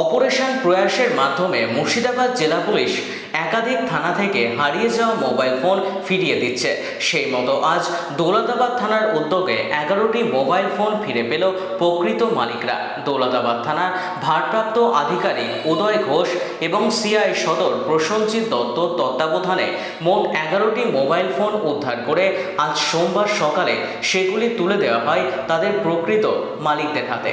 Operation প্রয়াসের মাধ্যমে মুর্শিদাবাদ জেলা পুলিশ একাধিক থানা থেকে হারিয়ে যাওয়া মোবাইল ফোন ফিরিয়ে দিচ্ছে। সেই মতো আজ দৌলতাবাদ থানার উদ্যোগে এগারোটি মোবাইল ফোন ফিরে পেল প্রকৃত মালিকরা। দৌলতাবাদ থানার ভারপ্রাপ্ত আধিকারিক উদয় ঘোষ এবং সিআই সদর প্রসঞ্জিৎ দত্তর তত্ত্বাবধানে মোট এগারোটি মোবাইল ফোন উদ্ধার করে আজ সোমবার সকালে সেগুলি তুলে দেওয়া হয় তাদের প্রকৃত মালিকদের হাতে।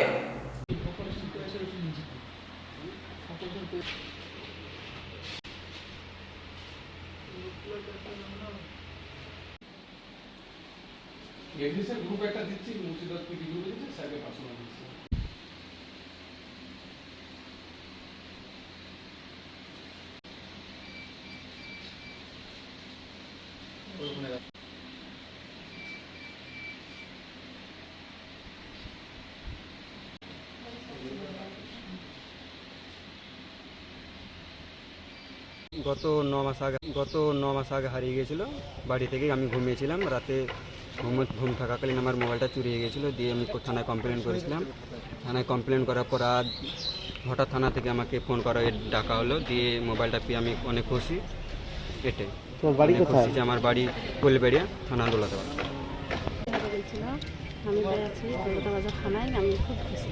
এডিসের গ্রুপ একটা দিচ্ছি মুর্শিদাবাদ পিডি গ্রুপে দিচ্ছি স্যারকে পার্সোনাল দিচ্ছি গত ন মাস আগে গত ন মাস আগে হারিয়ে গেছিল বাড়ি থেকে আমি ঘুমিয়েছিলাম। রাতে ঘুম ঘুম থাকাকালীন আমার মোবাইলটা চুরিয়ে গেছিল দিয়ে আমি থানায় কমপ্লেন করেছিলাম। থানায় কমপ্লেন করার পর আজ হঠাৎ থানা থেকে আমাকে ফোন করা ডাকা হলো। দিয়ে মোবাইলটা পেয়ে আমি অনেক খুশি। এটাই। বাড়ি খুশি যে আমার বাড়ি কোলবেড়িয়া থানা দোলাতে আমি থানায়। আমি খুব খুশি।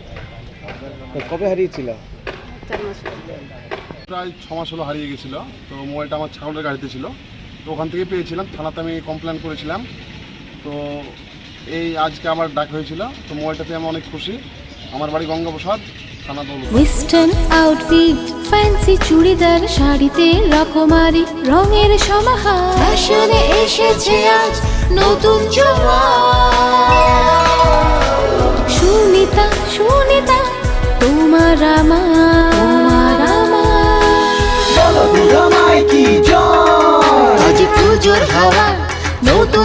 কবে হারিয়েছিল? চার মাস। প্রায় ছ মাস হলো হারিয়ে গেছিল। তো মোবাইলটা আমার ছাগলের গাড়িতে ছিল। তো ওখান থেকে পেয়েছিলাম। থানাতে আমি কমপ্লেন করেছিলাম। তো এই আজকে আমার ডাক হয়েছিল। তো মোবাইলটা পেয়ে আমি অনেক খুশি। আমার বাড়ি গঙ্গাপ্রসাদ, থানা Daulat western outfit fancy churidar, শাড়িতে রকমারি, রঙের সমাহার। ফ্যাশনে এসেছে আজ নতুন সুনিতা সুনিতা, তোমার আমার